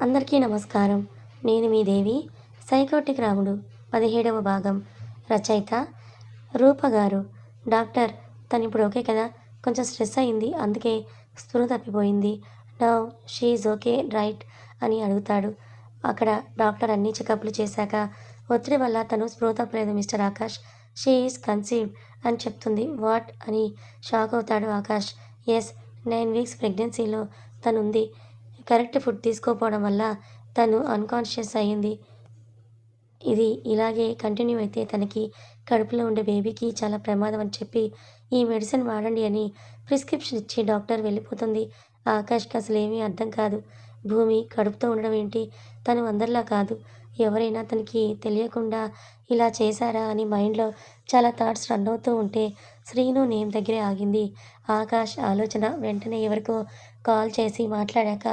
అందరికీ నమస్కారం. నేను మీ దేవి సైకోటిక్ రాముడు పదిహేడవ భాగం. రచయిత రూప గారు. డాక్టర్ తను ఇప్పుడు ఓకే కదా? కొంచెం స్ట్రెస్ అయింది అందుకే స్పృహ తప్పిపోయింది. నౌ షీఈ్ ఓకే రైట్ అని అడుగుతాడు. అక్కడ డాక్టర్ అన్ని చెకప్లు చేశాక ఒత్తిడి వల్ల తను స్పృహ తప్పలేదు mister Akash. She is conceived అని చెప్తుంది. వాట్? అని షాక్ అవుతాడు ఆకాష్. ఎస్ నైన్ వీక్స్ ప్రెగ్నెన్సీలో తనుంది. కరెక్ట్ ఫుడ్ తీసుకోకపోవడం వల్ల తను అన్కాన్షియస్ అయ్యింది. ఇది ఇలాగే కంటిన్యూ అయితే తనకి కడుపులో ఉండే బేబీకి చాలా ప్రమాదం అని చెప్పి ఈ మెడిసిన్ వాడండి అని ప్రిస్క్రిప్షన్ ఇచ్చి డాక్టర్ వెళ్ళిపోతుంది. ఆకాష్కి అసలు ఏమీ అర్థం కాదు. భూమి కడుపుతో ఉండడం ఏంటి? తను అందరిలా కాదు. ఎవరైనా తనకి తెలియకుండా ఇలా చేశారా అని మైండ్లో చాలా థాట్స్ రన్ అవుతూ ఉంటే శ్రీను నేమ్ దగ్గరే ఆగింది. ఆకాష్ ఆలోచన వెంటనే ఎవరికో కాల్ చేసి మాట్లాడాక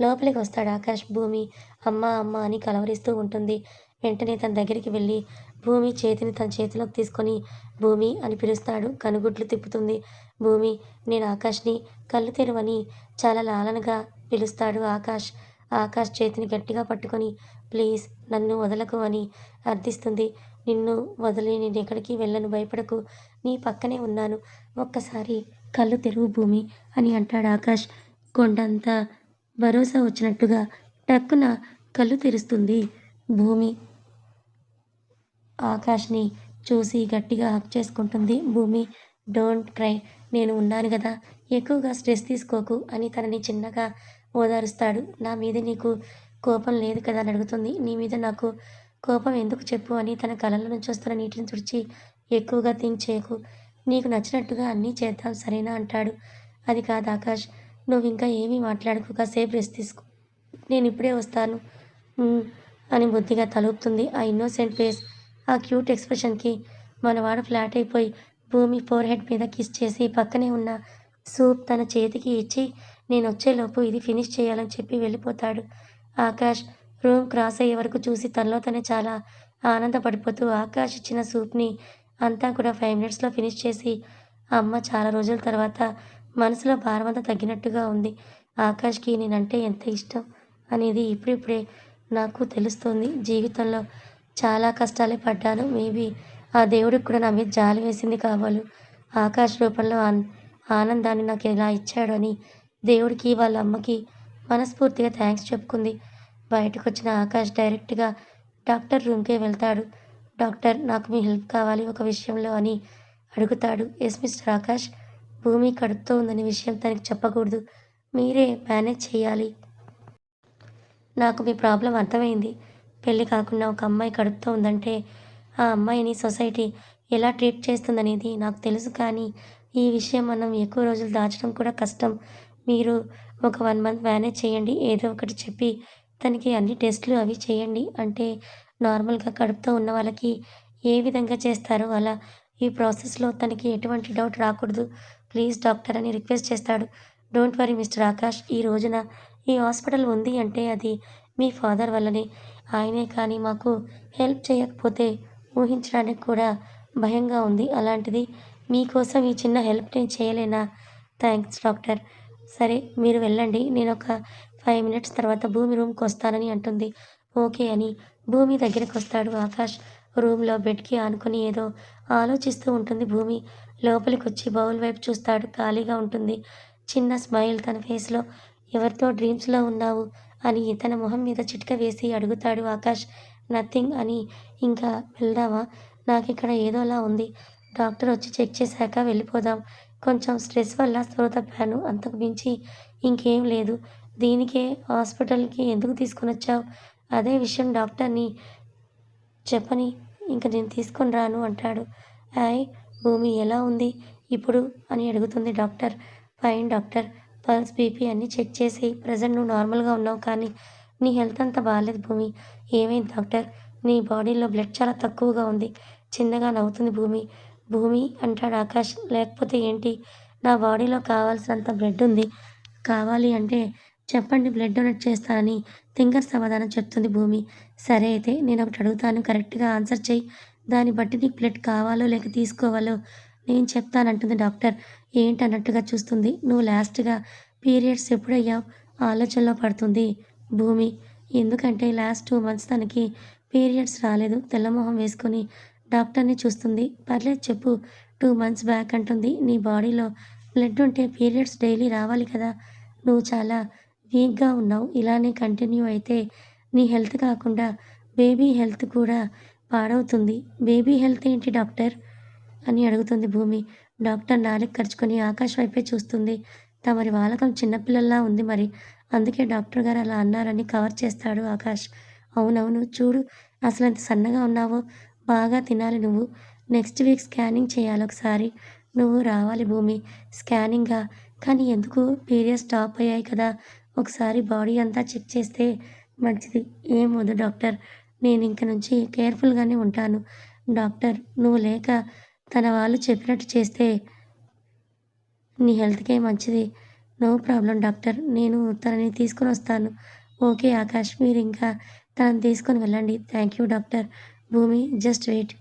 లోపలికి వస్తాడు ఆకాష్. భూమి అమ్మ అమ్మ అని కలవరిస్తూ ఉంటుంది. వెంటనే తన దగ్గరికి వెళ్ళి భూమి చేతిని తన చేతిలోకి తీసుకొని భూమి అని పిలుస్తాడు. కనుగుడ్లు తిప్పుతుంది. భూమి నేను ఆకాష్ని కళ్ళు తెరవని చాలా లాలనగా పిలుస్తాడు ఆకాష్. ఆకాష్ చేతిని గట్టిగా పట్టుకొని ప్లీజ్ నన్ను వదలకు అని అర్థిస్తుంది. నిన్ను వదిలి నేను ఎక్కడికి వెళ్ళను భయపడకు. నీ పక్కనే ఉన్నాను. ఒక్కసారి కళ్ళు తెరువు భూమి అని అంటాడు ఆకాష్. కొండంత భరోసా వచ్చినట్టుగా టక్కున కళ్ళు తెరుస్తుంది భూమి. ఆకాష్ని చూసి గట్టిగా హక్ చేసుకుంటుంది భూమి. డోంట్ క్రై నేను ఉన్నాను కదా ఎక్కువగా స్ట్రెస్ తీసుకోకు అని తనని చిన్నగా ఓదారుస్తాడు. నా మీద నీకు కోపం లేదు కదా అని అడుగుతుంది. నీ మీద నాకు కోపం ఎందుకు చెప్పు అని తన కళ్ళలో నుంచి వస్తున్న నీటిని తుడిచి ఎక్కువగా థింక్ చేయకు. నీకు నచ్చినట్టుగా అన్నీ చేద్దాం సరేనా అంటాడు. అది కాదు ఆకాష్. నువ్వు ఇంకా ఏమీ మాట్లాడకు కాసేపు రెస్ట్ తీసుకో. నేను ఇప్పుడే వస్తాను. అని బుద్ధిగా తలుపుతుంది ఆ ఇన్నోసెంట్ ఫేస్. ఆ క్యూట్ ఎక్స్ప్రెషన్కి మనవాడు ఫ్లాట్ అయిపోయి భూమి ఫోర్ హెడ్ మీద కిస్ చేసి పక్కనే ఉన్న సూప్ తన చేతికి ఇచ్చి నేను వచ్చేలోపు ఇది ఫినిష్ చేయాలని చెప్పి వెళ్ళిపోతాడు. ఆకాష్ రూమ్ క్రాస్ అయ్యే వరకు చూసి తనలో తనే చాలా ఆనందపడిపోతూ ఆకాష్ ఇచ్చిన సూప్ని అంతా కూడా ఫైవ్ మినిట్స్లో ఫినిష్ చేసి అమ్మ చాలా రోజుల తర్వాత మనసులో భారమంతా తగ్గినట్టుగా ఉంది. ఆకాష్కి నేనంటే ఎంత ఇష్టం అనేది ఇప్పుడిప్పుడే నాకు తెలుస్తుంది. జీవితంలో చాలా కష్టాలే పడ్డాను. మేబీ ఆ దేవుడికి కూడా నా మీద జాలి వేసింది కావాలి. ఆకాశ రూపంలో ఆన్- ఆనందాన్ని నాకు ఎలా ఇచ్చాడు అని దేవుడికి వాళ్ళ అమ్మకి మనస్ఫూర్తిగా థ్యాంక్స్ చెప్పుకుంది. బయటకు వచ్చిన ఆకాష్ డైరెక్ట్గా డాక్టర్ రూమ్కే వెళ్తాడు. డాక్టర్ నాకు మీ హెల్ప్ కావాలి ఒక విషయంలో అని అడుగుతాడు. ఎస్ మిస్టర్ ఆకాష్ భూమి కడుపుతో ఉందనే విషయం తనకి చెప్పకూడదు. మీరే మేనేజ్ చేయాలి. నాకు మీ ప్రాబ్లం అర్థమైంది. పెళ్ళి కాకుండా ఒక అమ్మాయి కడుపుతో ఉందంటే ఆ అమ్మాయిని సొసైటీ ఎలా ట్రీట్ చేస్తుందనేది నాకు తెలుసు కానీ ఈ విషయం మనం ఎక్కువ రోజులు దాచడం కూడా కష్టం. మీరు ఒక వన్ మంత్ మేనేజ్ చేయండి. ఏదో ఒకటి చెప్పి తనకి అన్ని టెస్టులు అవి చేయండి. అంటే నార్మల్గా కడుపుతో ఉన్న వాళ్ళకి ఏ విధంగా చేస్తారో అలా ఈ ప్రాసెస్లో తనకి ఎటువంటి డౌట్ రాకూడదు. ప్లీజ్ డాక్టర్ అని రిక్వెస్ట్ చేస్తాడు. డోంట్ వరీ మిస్టర్ ఆకాష్ ఈ రోజున ఈ హాస్పిటల్ ఉంది అంటే అది మీ ఫాదర్ వల్లనే. ఆయనే కానీ మాకు హెల్ప్ చేయకపోతే ఊహించడానికి కూడా భయంగా ఉంది. అలాంటిది మీకోసం ఈ చిన్న హెల్ప్ నేను చేయలేనా? Thanks doctor. సరే మీరు వెళ్ళండి. నేను ఒక ఫైవ్ మినిట్స్ తర్వాత భూమి రూమ్కి వస్తానని అంటుంది. ఓకే అని భూమి దగ్గరికి వస్తాడు ఆకాష్. రూమ్లో బెడ్కి ఆనుకొని ఏదో ఆలోచిస్తూ ఉంటుంది భూమి. లోపలికి వచ్చి బౌల్ వైపు చూస్తాడు. ఖాళీగా ఉంటుంది. చిన్న స్మైల్ తన ఫేస్లో. ఎవరితో డ్రీమ్స్లో ఉన్నావు? అని తన మొహం మీద చిట్క వేసి అడుగుతాడు ఆకాష్. నథింగ్ అని. ఇంకా వెళ్దామా? నాకు ఇక్కడ ఏదోలా ఉంది. డాక్టర్ వచ్చి చెక్ చేశాక వెళ్ళిపోదాం. కొంచెం స్ట్రెస్ వల్ల స్పృహ తప్పాను అంతకు మించి ఇంకేం లేదు. దీనికే హాస్పిటల్కి ఎందుకు తీసుకుని వచ్చావు అదే విషయం డాక్టర్ని చెప్పని ఇంక నేను తీసుకొని రాను అంటాడు. హాయ్ భూమి ఎలా ఉంది? ఇప్పుడు అని అడుగుతుంది doctor. Fine doctor. Pulse BP అన్నీ చెక్ చేసి ప్రజెంట్ నువ్వు నార్మల్గా ఉన్నావు కానీ నీ హెల్త్ అంతా బాగాలేదు భూమి. ఏమైంది డాక్టర్? నీ బాడీలో బ్లడ్ చాలా తక్కువగా ఉంది. చిన్నగా నవ్వుతుంది భూమి. భూమి అంటాడు ఆకాష్. లేకపోతే ఏంటి? నా బాడీలో కావాల్సినంత బ్లడ్ ఉంది. కావాలి అంటే చెప్పండి బ్లడ్ డొనేట్ చేస్తానని తింగర్ సమాధానం చెప్తుంది భూమి. సరే అయితే నేను ఒకటి అడుగుతాను. కరెక్ట్గా ఆన్సర్ చేయి దాన్ని బట్టి నీకు బ్లడ్ కావాలో లేక తీసుకోవాలో నేను చెప్తానంటుంది డాక్టర్. ఏంటన్నట్టుగా చూస్తుంది. నువ్వు లాస్ట్గా పీరియడ్స్ ఎప్పుడయ్యావు? ఆలోచనలో పడుతుంది. భూమి. ఎందుకంటే లాస్ట్ టూ మంత్స్ తనకి పీరియడ్స్ రాలేదు. తెల్లమొహం వేసుకొని డాక్టర్ని చూస్తుంది. పర్లేదు చెప్పు. టూ మంత్స్ బ్యాక్ అంటుంది. నీ బాడీలో బ్లడ్ ఉంటే పీరియడ్స్ డైలీ రావాలి కదా. నువ్వు చాలా వీక్గా ఉన్నావు. ఇలానే కంటిన్యూ అయితే నీ హెల్త్ కాకుండా బేబీ హెల్త్ కూడా పాడవుతుంది బేబీ హెల్త్ ఏంటి డాక్టర్? అని అడుగుతుంది భూమి. డాక్టర్ నాలుగు ఖర్చుకొని ఆకాశ్ వైపే చూస్తుంది. తమరి వాలకం చిన్నపిల్లల్లా ఉంది మరి. అందుకే డాక్టర్ గారు అలా అన్నారని కవర్ చేస్తాడు ఆకాష్. అవునవును చూడు. అసలు ఎంత సన్నగా ఉన్నావో. బాగా తినాలి నువ్వు. నెక్స్ట్ వీక్ స్కానింగ్ చేయాలి ఒకసారి. నువ్వు రావాలి భూమి. స్కానింగ్గా కానీ ఎందుకు? పీరియడ్స్ స్టాప్ అయ్యాయి కదా. ఒకసారి బాడీ అంతా చెక్ చేస్తే మంచిది. ఏం వద్దు డాక్టర్. నేను ఇంక నుంచి కేర్ఫుల్గానే ఉంటాను. డాక్టర్ నువ్వు లేక తన వాళ్ళు చెప్పినట్టు చేస్తే నీ హెల్త్కే మంచిది. నో ప్రాబ్లం డాక్టర్ నేను తనని తీసుకొని వస్తాను. ఓకే ఆకాష్ మీరు ఇంకా తనని తీసుకొని వెళ్ళండి. Thank you doctor. Bhumi just wait.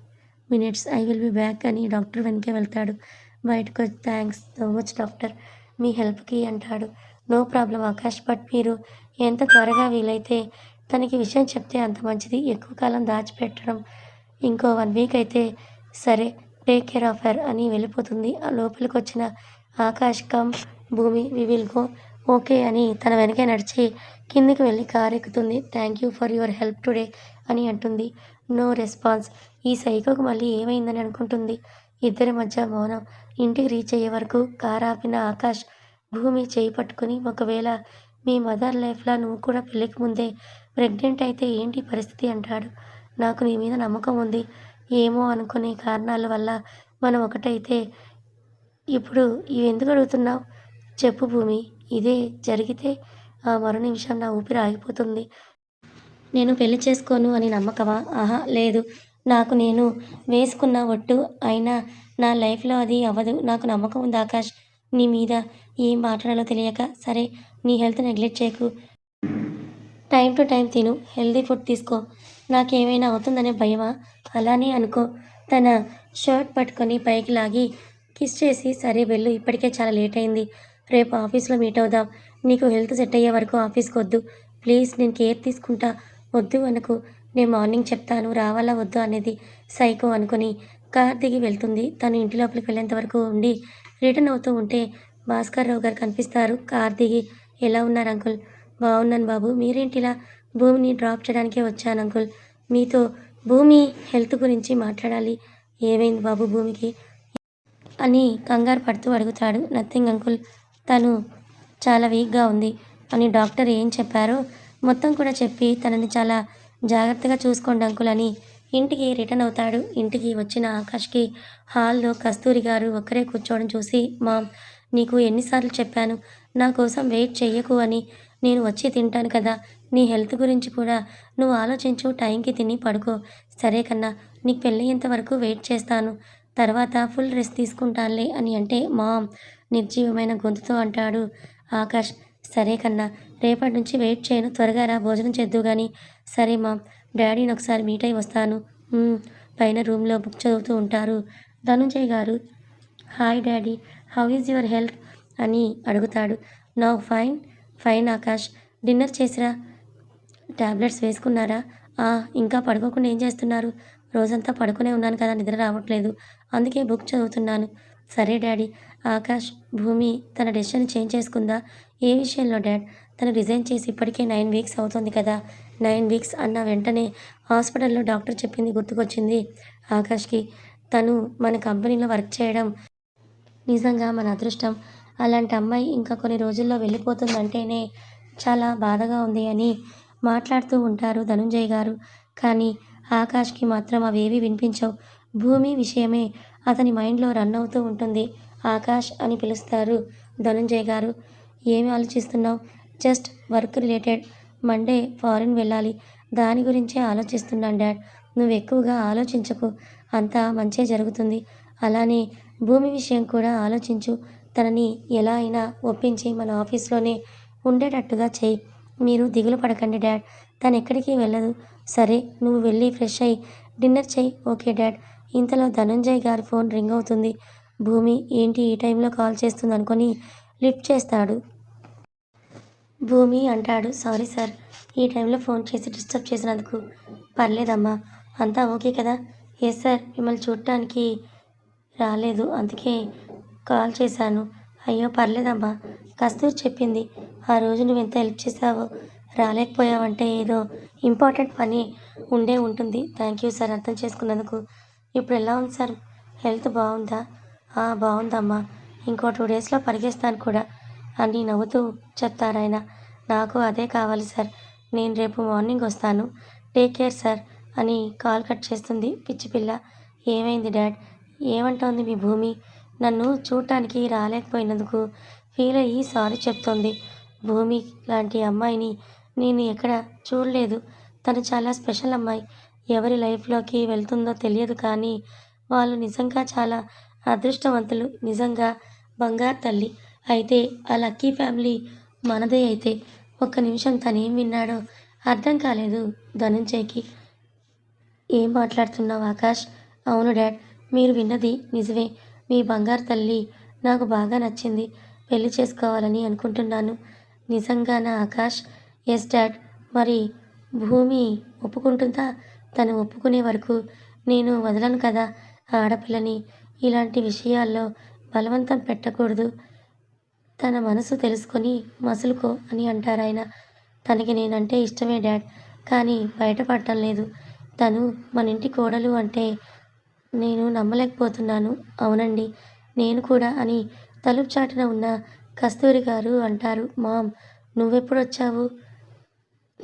Minutes I will be back అని డాక్టర్ వెనకే వెళ్తాడు. బయటకు వచ్చి థ్యాంక్స్ సో మచ్ డాక్టర్ మీ హెల్ప్కి అంటాడు. నో ప్రాబ్లం ఆకాష్ బట్ మీరు ఎంత త్వరగా వీలైతే తనకి విషయం చెప్తే అంత మంచిది. ఎక్కువ కాలం దాచిపెట్టడం ఇంకో వన్ వీక్ అయితే సరే టేక్ కేర్ ఆఫ్ హర్ అని వెళ్ళిపోతుంది. ఆ లోపలికి వచ్చిన ఆకాష్ కమ్ భూమి వి విల్ గో ఓకే అని తన వెనకే నడిచి కిందికి వెళ్ళి కారు ఎక్కుతుంది thank you for your help today అని అంటుంది. No response. ఈ సైకోకు మళ్ళీ ఏమైందని అనుకుంటుంది. ఇద్దరి మధ్య మౌనం. ఇంటికి రీచ్ అయ్యే వరకు కారు ఆపిన ఆకాష్ భూమి చేయి పట్టుకుని ఒకవేళ మీ మదర్ లైఫ్లో నువ్వు కూడా పెళ్ళికి ముందే ప్రెగ్నెంట్ అయితే ఏంటి పరిస్థితి అంటాడు. నాకు నీ మీద నమ్మకం ఉంది. ఏమో అనుకునే కారణాల వల్ల మనం ఒకటైతే ఇప్పుడు ఇవి ఎందుకు అడుగుతున్నావు? చెప్పు భూమి. ఇదే జరిగితే ఆ మరో నిమిషం నా ఊపిరి ఆగిపోతుంది. నేను పెళ్ళి చేసుకోను అని నమ్మకమా? ఆహా లేదు. నాకు నేను వేసుకున్న ఒట్టు అయినా నా లైఫ్లో అది అవ్వదు. నాకు నమ్మకం ఉంది ఆకాష్. నీ మీద ఏం మాట్లాడాలో తెలియక సరే నీ హెల్త్ నెగ్లెక్ట్ చేయకు. టైం టు టైం తిను. హెల్దీ ఫుడ్ తీసుకో. నాకేమైనా అవుతుందనే భయమా? అలానే అనుకో. తన షర్ట్ పట్టుకొని పైకి లాగి కిస్ చేసి సరే వెళ్ళు ఇప్పటికే చాలా లేట్ అయింది. రేపు ఆఫీస్లో మీట్ అవుదాం. నీకు హెల్త్ సెట్ అయ్యే వరకు ఆఫీస్కి వద్దు. ప్లీజ్ నేను కేర్ తీసుకుంటా. వద్దు అనుకు. నేను మార్నింగ్ చెప్తాను. రావాలా వద్దు అనేది సైకో అనుకుని కార్ దిగి వెళ్తుంది. తను ఇంటి లోపలికి వెళ్ళేంత వరకు ఉండి రిటర్న్ అవుతూ ఉంటే భాస్కర్ రావు గారు కనిపిస్తారు. కార్ దిగి ఎలా ఉన్నారు అంకుల్? బాగున్నాను బాబు. మీరేంటిలా భూమిని డ్రాప్ చేయడానికే వచ్చాను అంకుల్? మీతో భూమి హెల్త్ గురించి మాట్లాడాలి. ఏమైంది బాబు భూమికి? అని కంగారు పడుతూ అడుగుతాడు. Nothing uncle. తను చాలా వీక్గా ఉంది అని డాక్టర్ ఏం చెప్పారో మొత్తం కూడా చెప్పి తనని చాలా జాగ్రత్తగా చూసుకోండి అంకుల్ అని ఇంటికి రిటర్న్ అవుతాడు. ఇంటికి వచ్చిన ఆకాష్కి హాల్లో కస్తూరి గారు ఒక్కరే కూర్చోవడం చూసి మామ్ నీకు ఎన్నిసార్లు చెప్పాను. నా కోసం వెయిట్ చెయ్యకు అని నేను వచ్చి తింటాను కదా. నీ హెల్త్ గురించి కూడా నువ్వు ఆలోచించు టైంకి తిని పడుకో. సరే కన్నా నీకు పెళ్ళయ్యేంత వరకు వెయిట్ చేస్తాను. తర్వాత ఫుల్ రెస్ట్ తీసుకుంటానులే అని అంటే మామ్ నిర్జీవమైన గొంతుతో అంటాడు ఆకాష్. సరే కన్నా రేపటి నుంచి వెయిట్ చేయను. త్వరగా రా భోజనం చేద్దు కానీ సరే మామ్ డాడీని ఒకసారి మీట్ అయి వస్తాను. పైన రూమ్లో బుక్ చదువుతూ ఉంటారు Dhananjay garu. Hi daddy how is your health? అని అడుగుతాడు. Now fine. Fine Akash dinner చేసిరా? ట్యాబ్లెట్స్ వేసుకున్నారా? "ఆ, ఇంకా పడుకోకుండా ఏం చేస్తున్నారు? రోజంతా పడుకునే ఉన్నాను కదా నిద్ర రావట్లేదు. అందుకే బుక్ చదువుతున్నాను. సరే డాడీ. ఆకాష్ భూమి తన డెసిషన్ చేంజ్ చేసుకుందా? ఏ విషయంలో డాడ్? తను రిజైన్ చేసి ఇప్పటికే నైన్ వీక్స్ అవుతుంది కదా. నైన్ వీక్స్ అన్న వెంటనే హాస్పిటల్లో డాక్టర్ చెప్పింది గుర్తుకొచ్చింది ఆకాష్కి. తను మన కంపెనీలో వర్క్ చేయడం నిజంగా మన అదృష్టం. అలాంటి అమ్మాయి ఇంకా కొన్ని రోజుల్లో వెళ్ళిపోతుందంటేనే చాలా బాధగా ఉంది అని మాట్లాడుతూ ఉంటారు ధనుంజయ్ గారు. కానీ ఆకాష్కి మాత్రం అవేవి వినిపించవు. భూమి విషయమే అతని మైండ్లో రన్ అవుతూ ఉంటుంది. ఆకాష్ అని పిలుస్తారు ధనుంజయ్ గారు. ఏమి ఆలోచిస్తున్నావు? Just work related. Monday foreign వెళ్ళాలి. దాని గురించే ఆలోచిస్తున్నాను డాడ్. నువ్వు ఎక్కువగా ఆలోచించకు. అంతా మంచే జరుగుతుంది. అలానే భూమి విషయం కూడా ఆలోచించు. తనని ఎలా అయినా ఒప్పించి మన ఆఫీస్లోనే ఉండేటట్టుగా చెయ్యి మీరు దిగులు పడకండి డాడ్. తను ఎక్కడికి వెళ్ళదు. సరే నువ్వు వెళ్ళి ఫ్రెష్ అయ్యి డిన్నర్ చేయి. Okay dad. ఇంతలో ధనంజయ్ గారి ఫోన్ రింగ్ అవుతుంది. భూమి ఏంటి ఈ టైంలో కాల్ చేస్తుంది అనుకొని లిఫ్ట్ చేస్తాడు. భూమి అంటాడు. Sorry sir. ఈ టైంలో ఫోన్ చేసి డిస్టర్బ్ చేసినందుకు. పర్లేదమ్మా. అంతా ఓకే కదా? Yes sir. మిమ్మల్ని చూడటానికి రాలేదు. అందుకే కాల్ చేశాను. అయ్యో పర్లేదమ్మా. కస్తూరి చెప్పింది. ఆ రోజు నువ్వు ఎంత హెల్ప్ చేసావో రాలేకపోయావంటే ఏదో ఇంపార్టెంట్ పని ఉండే ఉంటుంది. థ్యాంక్ యూ సార్ అర్థం చేసుకున్నందుకు. ఇప్పుడు ఎలా ఉంది సార్? హెల్త్ బాగుందా? "ఆ, బాగుందమ్మా. ఇంకో టూ డేస్లో పరిగెస్తాను కూడా. అని నవ్వుతూ చెప్తారాయన నాకు అదే కావాలి సార్. నేను రేపు మార్నింగ్ వస్తాను. టేక్ కేర్ సార్ అని కాల్ కట్ చేస్తుంది పిచ్చి పిల్ల. ఏమైంది డాడ్? ఏమంటోంది మీ భూమి? నన్ను చూడటానికి రాలేకపోయినందుకు ఫీల్ అయ్యి సారీ చెప్తోంది. భూమి లాంటి అమ్మాయిని నేను ఎక్కడ చూడలేదు. తను చాలా స్పెషల్ అమ్మాయి. ఎవరి లైఫ్లోకి వెళ్తుందో తెలియదు కానీ వాళ్ళు నిజంగా చాలా అదృష్టవంతులు. నిజంగా బంగారు తల్లి. అయితే ఆ లక్కీ ఫ్యామిలీ మనదే అయితే. ఒక్క నిమిషం తనేం విన్నాడో అర్థం కాలేదు ధనుంజయ్కి. ఏం మాట్లాడుతున్నావు ఆకాష్? అవును డాడ్ మీరు విన్నది నిజమే. మీ బంగారు తల్లి నాకు బాగా నచ్చింది. పెళ్ళి చేసుకోవాలని అనుకుంటున్నాను. నిజంగానా ఆకాష్? Yes dad. మరి భూమి ఒప్పుకుంటుందా? తను ఒప్పుకునే వరకు నేను వదలను కదా ఆడపిల్లని. ఇలాంటి విషయాల్లో బలవంతం పెట్టకూడదు. తన మనసు తెలుసుకొని మసులుకో అని అంటారాయన తనకి నేనంటే ఇష్టమే డాడ్. కానీ బయటపడటం లేదు. తను మన ఇంటి కోడలు అంటే నేను నమ్మలేకపోతున్నాను. అవునండి. నేను కూడా అని తలుపు చాటున ఉన్న కస్తూరి గారు అంటారు. మామ్ నువ్వెప్పుడు వచ్చావు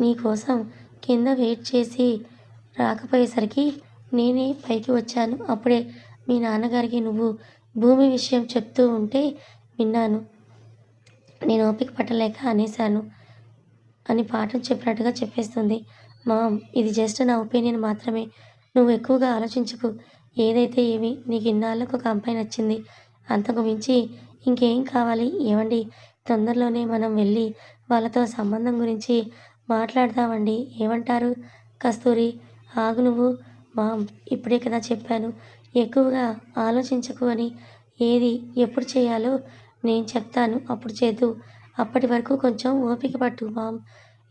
నీకోసం కింద వెయిట్ చేసి రాకపోయేసరికి నేనే పైకి వచ్చాను. అప్పుడే మీ నాన్నగారికి నువ్వు భూమి విషయం చెప్తూ ఉంటే విన్నాను. నేను ఓపిక పట్టలేక అనేశాను అని పాఠం చెప్పినట్టుగా చెప్పేస్తుంది. మామ్ ఇది జస్ట్ నా ఒపీనియన్ మాత్రమే. నువ్వు ఎక్కువగా ఆలోచించకు. ఏదైతే ఏమి నీకు ఇన్నాళ్ళకు ఒక అమ్మాయి నచ్చింది అంతకు మించి ఇంకేం కావాలి? ఏమండి తొందరలోనే మనం వెళ్ళి వాళ్ళతో సంబంధం గురించి మాట్లాడదామండి. ఏమంటారు? కస్తూరి ఆగు నువ్వు. మామ్ ఇప్పుడే కదా చెప్పాను. ఎక్కువగా ఆలోచించకు అని ఏది ఎప్పుడు చేయాలో నేను చెప్తాను. అప్పుడు చేద్దు అప్పటి వరకు కొంచెం ఓపిక పట్టు మామ్.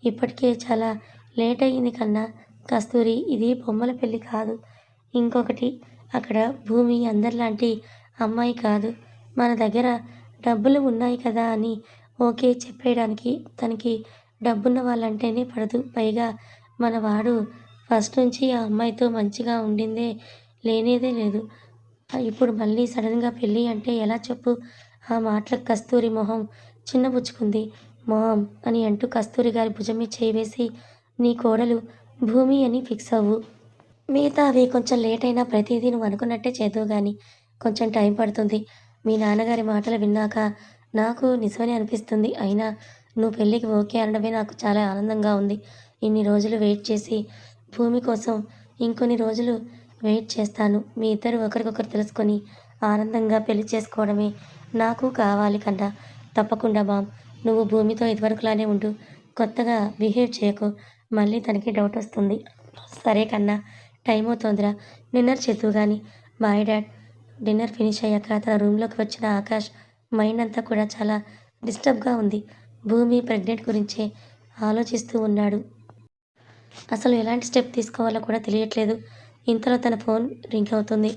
ఇప్పటికే చాలా లేట్ అయ్యింది కన్నా. కస్తూరి ఇది బొమ్మల పెళ్ళి కాదు. ఇంకొకటి అక్కడ భూమి అందరిలాంటి అమ్మాయి కాదు. మన దగ్గర డబ్బులు ఉన్నాయి కదా అని ఓకే చెప్పేయడానికి తనకి డబ్బున్న వాళ్ళంటేనే పడదు. పైగా మన వాడు ఫస్ట్ నుంచి ఆ అమ్మాయితో మంచిగా ఉండిందే లేనేదే లేదు. ఇప్పుడు మళ్ళీ సడన్గా పెళ్ళి అంటే ఎలా చెప్పు? ఆ మాటలకు కస్తూరి మొహం చిన్నబుచ్చుకుంది. మామ్ అని అంటూ కస్తూరి గారి భుజం మీద చేయి వేసి నీ కోడలు భూమి అని ఫిక్స్ అవ్వు. మిగతా అవి కొంచెం లేట్ అయినా ప్రతిదీ నువ్వు అనుకున్నట్టే చేదువు కానీ కొంచెం టైం పడుతుంది. మీ నాన్నగారి మాటలు విన్నాక నాకు నిజమని అనిపిస్తుంది. అయినా నువ్వు పెళ్ళికి ఓకే అనడమే నాకు చాలా ఆనందంగా ఉంది. ఇన్ని రోజులు వెయిట్ చేసి భూమి కోసం ఇంకొన్ని రోజులు వెయిట్ చేస్తాను. మీ ఇద్దరు ఒకరికొకరు తెలుసుకొని ఆనందంగా పెళ్ళి చేసుకోవడమే నాకు కావాలి కన్నా తప్పకుండా బామ్. నువ్వు భూమితో ఇదివరకులానే ఉండు. కొత్తగా బిహేవ్ చేయకు. మళ్ళీ తనకి డౌట్ వస్తుంది. సరే కన్నా. టైం అవుతోందిరా డిన్నర్ చేతువు కానీ బాయ్ డాడ్. డిన్నర్ ఫినిష్ అయ్యాక తన రూమ్లోకి వచ్చిన ఆకాష్ మైండ్ అంతా కూడా చాలా డిస్టర్బ్గా ఉంది. భూమి ప్రెగ్నెంట్ గురించే ఆలోచిస్తూ ఉన్నాడు. అసలు ఎలాంటి స్టెప్ తీసుకోవాలో కూడా తెలియట్లేదు. ఇంతలో తన ఫోన్ రింగ్ అవుతుంది.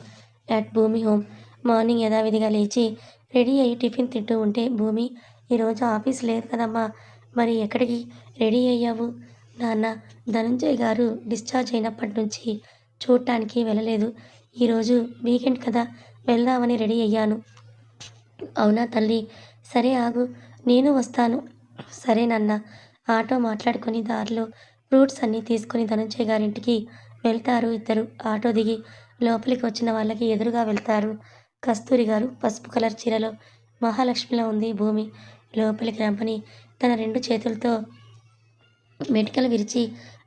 At Bhumi home. మార్నింగ్ యథావిధిగా లేచి రెడీ అయ్యి టిఫిన్ తింటూ ఉంటే భూమి ఈరోజు ఆఫీస్ లేదు కదమ్మా. మరి ఎక్కడికి రెడీ అయ్యావు? నాన్న ధనంజయ్ గారు డిశ్చార్జ్ అయినప్పటి నుంచి చూడటానికి వెళ్ళలేదు. ఈరోజు వీకెండ్ కదా వెళ్దామని రెడీ అయ్యాను. అవునా తల్లి? సరే ఆగు నేను వస్తాను. సరే నాన్న. ఆటో మాట్లాడుకొని దారిలో ఫ్రూట్స్ అన్నీ తీసుకొని ధనంజయ్ గారింటికి వెళ్తారు ఇద్దరు. ఆటో దిగి లోపలికి వచ్చిన వాళ్ళకి ఎదురుగా వెళ్తారు కస్తూరి గారు. పసుపు కలర్ చీరలో మహాలక్ష్మిలా ఉంది భూమి. లోపలికి రంపని తన రెండు చేతులతో మెటికలు విరిచి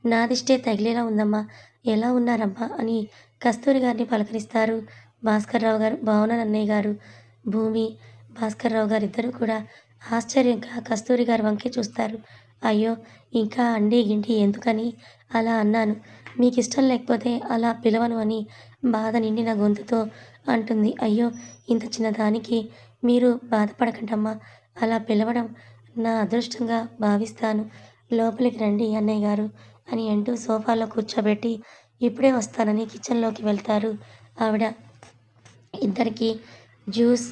నాదిష్టే తగిలేలా ఉందమ్మా. ఎలా ఉన్నారమ్మా అని కస్తూరి గారిని పలకరిస్తారు. భాస్కర్రావు గారు భావన అన్నయ్య గారు భూమి భాస్కర్రావు గారు ఇద్దరు కూడా ఆశ్చర్యంగా కస్తూరి గారి వంకే చూస్తారు. అయ్యో ఇంకా అండి గింటి ఎందుకని అలా అన్నాను. మీకు ఇష్టం లేకపోతే అలా పిలవను అని బాధ నిండిన గొంతుతో అంటుంది. అయ్యో ఇంత చిన్నదానికి మీరు బాధపడకండమ్మా. అలా పిలవడం నా అదృష్టంగా భావిస్తాను. లోపలికి రండి అన్నయ్య గారు. అని అంటూ సోఫాలో కూర్చోబెట్టి ఇప్పుడే వస్తానని కిచెన్లోకి వెళ్తారు. ఆవిడ ఇద్దరికి జ్యూస్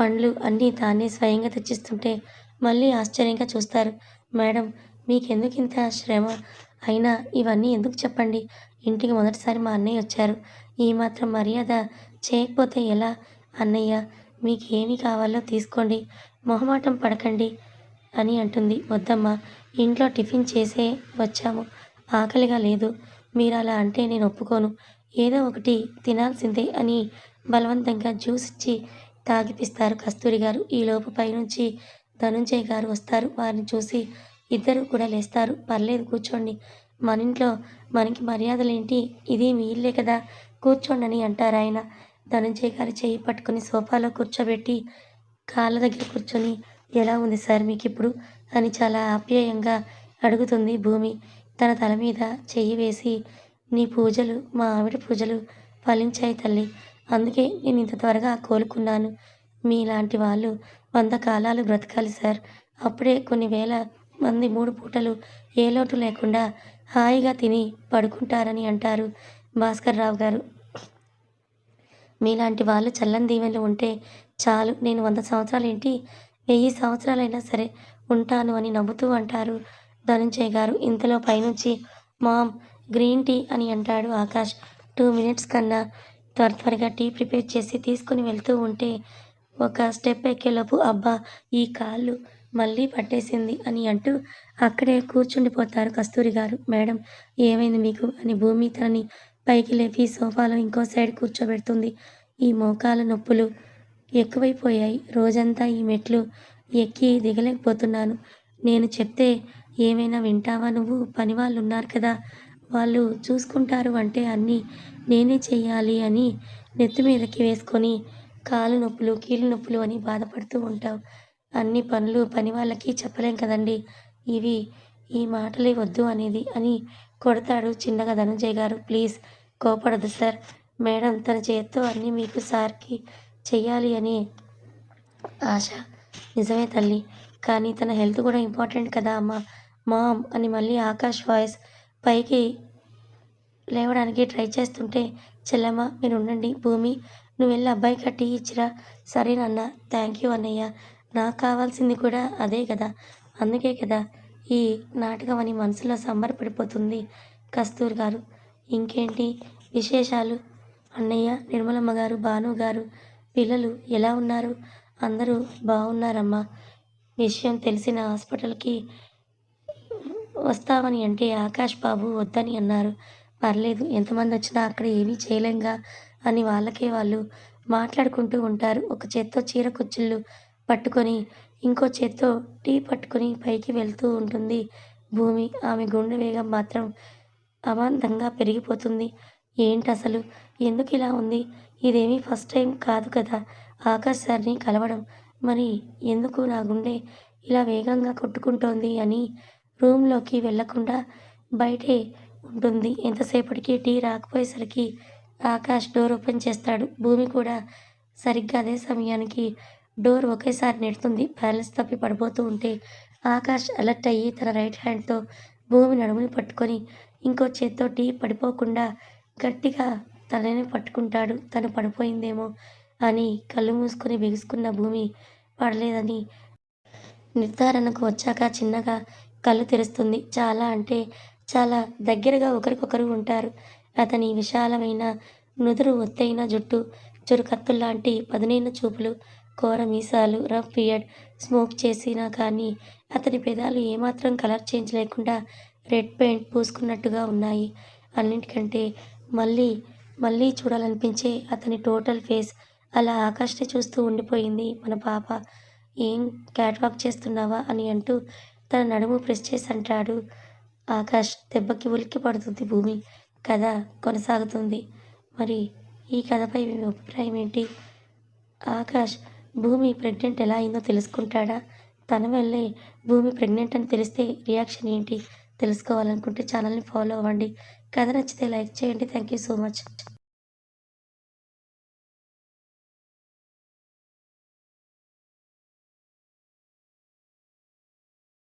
పండ్లు అన్నీ తానే స్వయంగా తెచ్చిస్తుంటే మళ్ళీ ఆశ్చర్యంగా చూస్తారు. మేడం మీకెందుకు ఇంత శ్రమ? అయినా ఇవన్నీ ఎందుకు చెప్పండి? ఇంటికి మొదటిసారి మా అన్నయ్య వచ్చారు. ఈ మాత్రం మర్యాద చేయకపోతే ఎలా? అన్నయ్య మీకు ఏమి కావాలో తీసుకోండి. మొహమాటం పడకండి అని అంటుంది. వద్దమ్మా ఇంట్లో టిఫిన్ చేసే వచ్చాము. ఆకలిగా లేదు. మీరు అలా అంటే నేను ఒప్పుకోను. ఏదో ఒకటి తినాల్సిందే అని బలవంతంగా జ్యూస్ ఇచ్చి తాగిపిస్తారు కస్తూరి గారు. ఈలోపు పైనుంచి ధనుంజయ్ గారు వస్తారు. వారిని చూసి ఇద్దరు కూడా లేస్తారు. పర్లేదు కూర్చోండి. మన ఇంట్లో మనకి మర్యాదలేంటి? ఇది మీ ఇల్లే కదా. కూర్చోండి అని అంటారు ఆయన. ధనుంజయ్ గారు చేయి పట్టుకుని సోఫాలో కూర్చోబెట్టి కాళ్ళ దగ్గర కూర్చొని ఎలా ఉంది సార్ మీకు ఇప్పుడు అని చాలా ఆప్యాయంగా అడుగుతుంది భూమి. తన తల మీద చెయ్యి వేసి నీ పూజలు మా ఆవిడ పూజలు ఫలించాయి తల్లి. అందుకే నేను ఇంత త్వరగా కోలుకున్నాను. మీలాంటి వాళ్ళు వంద కాలాలు బ్రతకాలి సార్. అప్పుడే కొన్ని వేల మంది మూడు పూటలు ఏ లోటు లేకుండా హాయిగా తిని పడుకుంటారని అంటారు భాస్కర్ రావు గారు. మీలాంటి వాళ్ళు చల్లని దీవెనలు ఉంటే చాలు. నేను వంద సంవత్సరాలు ఏంటి వెయ్యి సంవత్సరాలైనా సరే ఉంటాను అని నవ్వుతూ అంటారు ధనుంజయ్ గారు. ఇంతలో పైనుంచి మామ్ గ్రీన్ టీ అని అంటాడు ఆకాష్. టూ మినిట్స్ కన్నా త్వర త్వరగా టీ ప్రిపేర్ చేసి తీసుకుని వెళ్తూ ఉంటే ఒక స్టెప్ ఎక్కేలోపు అబ్బా ఈ కాళ్ళు మళ్ళీ పట్టేసింది అని అంటూ అక్కడే కూర్చుండిపోతారు కస్తూరి గారు. మేడం ఏమైంది మీకు? అని భూమి తనని పైకి లేపి సోఫాలో ఇంకో సైడ్ కూర్చోబెడుతుంది. ఈ మోకాల నొప్పులు ఎక్కువైపోయాయి. రోజంతా ఈ మెట్లు ఎక్కి దిగలేకపోతున్నాను. నేను చెప్తే ఏమైనా వింటావా నువ్వు? పని వాళ్ళు ఉన్నారు కదా. వాళ్ళు చూసుకుంటారు అంటే అన్నీ నేనే చెయ్యాలి అని నెత్తి మీదకి వేసుకొని కాలు నొప్పులు కీళ్ళు నొప్పులు అని బాధపడుతూ ఉంటావు. అన్ని పనులు పని వాళ్ళకి చెప్పలేం కదండి. ఇవి ఈ మాటలే వద్దు అనేది అని కొడతాడు చిన్నగా ధనంజయ్ గారు. Please కోపడదు sir. మేడం తన చేత్తో అన్నీ మీకు సార్కి చెయ్యాలి అని ఆశ. నిజమే తల్లి. కానీ తన హెల్త్ కూడా ఇంపార్టెంట్ కదా అమ్మ. మామ్ అని మళ్ళీ ఆకాష్ వాయిస్ పైకి లేవడానికి ట్రై చేస్తుంటే చెల్లమ్మ మీరు ఉండండి భూమి నువ్వు వెళ్ళి అబ్బాయికి టీ ఇచ్చిరా. సరేనన్న థ్యాంక్ యూ అన్నయ్య నాకు కావాల్సింది కూడా అదే కదా అందుకే కదా ఈ నాటకం అని మనసులో సంబరపడిపోతుంది కస్తూర్ గారు. ఇంకేంటి విశేషాలు? అన్నయ్య నిర్మలమ్మ గారు భాను గారు పిల్లలు ఎలా ఉన్నారు? అందరూ బాగున్నారమ్మా విషయం తెలిసిన హాస్పిటల్కి వస్తామని అంటే ఆకాష్ బాబు వద్దని అన్నారు. పర్లేదు ఎంతమంది వచ్చినా అక్కడ ఏమీ చేయలేంగా అని వాళ్ళకే వాళ్ళు మాట్లాడుకుంటూ ఉంటారు. ఒక చేత్తో చీర కుచ్చుళ్ళు పట్టుకొని ఇంకో చేత్తో టీ పట్టుకొని పైకి వెళ్తూ ఉంటుంది భూమి. ఆమె గుండె వేగం మాత్రం అమాంతంగా పెరిగిపోతుంది. ఏంటి అసలు ఎందుకు ఇలా ఉంది? ఇదేమీ ఫస్ట్ టైం కాదు కదా ఆకాష్ సార్ని కలవడం. మరి ఎందుకు నా గుండె ఇలా వేగంగా కొట్టుకుంటోంది అని రూమ్లోకి వెళ్ళకుండా బయటే ఉంటుంది. ఎంతసేపటికి టీ రాకపోయేసరికి ఆకాష్ డోర్ ఓపెన్ చేస్తాడు. భూమి కూడా సరిగ్గా అదే సమయానికి డోర్ ఒకేసారి నెడుతుంది. బ్యాలెన్స్ తప్పి పడిపోతూ ఉంటే ఆకాష్ అలర్ట్ అయ్యి తన రైట్ హ్యాండ్తో భూమి నడుముని పట్టుకొని ఇంకో చేత్తో టీ పడిపోకుండా గట్టిగా తనని పట్టుకుంటాడు. తను పడిపోయిందేమో అని కళ్ళు మూసుకొని బిగుసుకున్న భూమి పడలేదని నిర్ధారణకు వచ్చాక చిన్నగా కళ్ళు తెరుస్తుంది. చాలా అంటే చాలా దగ్గరగా ఒకరికొకరు ఉంటారు. అతని విశాలమైన నుదురు ఒత్తైన జుట్టు చురుకత్తుల్లాంటి పదునైన చూపులు కోర మీసాలు రఫ్ బియర్డ్ స్మోక్ చేసినా కానీ అతని పెదాలు ఏమాత్రం కలర్ చేంజ్ లేకుండా రెడ్ పెయింట్ పూసుకున్నట్టుగా ఉన్నాయి. అన్నింటికంటే మళ్ళీ మళ్ళీ చూడాలనిపించే అతని టోటల్ ఫేస్ అలా ఆకాష్ని చూస్తూ ఉండిపోయింది. మన పాప ఏం క్యాట్ వాక్ చేస్తున్నావా? అని అంటూ తన నడుము ప్రెస్ చేసి అంటాడు ఆకాష్ దెబ్బకి ఉలిక్కి పడుతుంది భూమి. కథ కొనసాగుతుంది. మరి ఈ కథపై మీ అభిప్రాయం ఏంటి? ఆకాష్ భూమి ప్రెగ్నెంట్ ఎలా అయిందో తెలుసుకుంటాడా? తన వెళ్ళే భూమి ప్రెగ్నెంట్ అని తెలిస్తే రియాక్షన్ ఏంటి? తెలుసుకోవాలనుకుంటే ఛానల్ని ఫాలో అవ్వండి. కథ నచ్చితే లైక్ చేయండి. Thank you so much.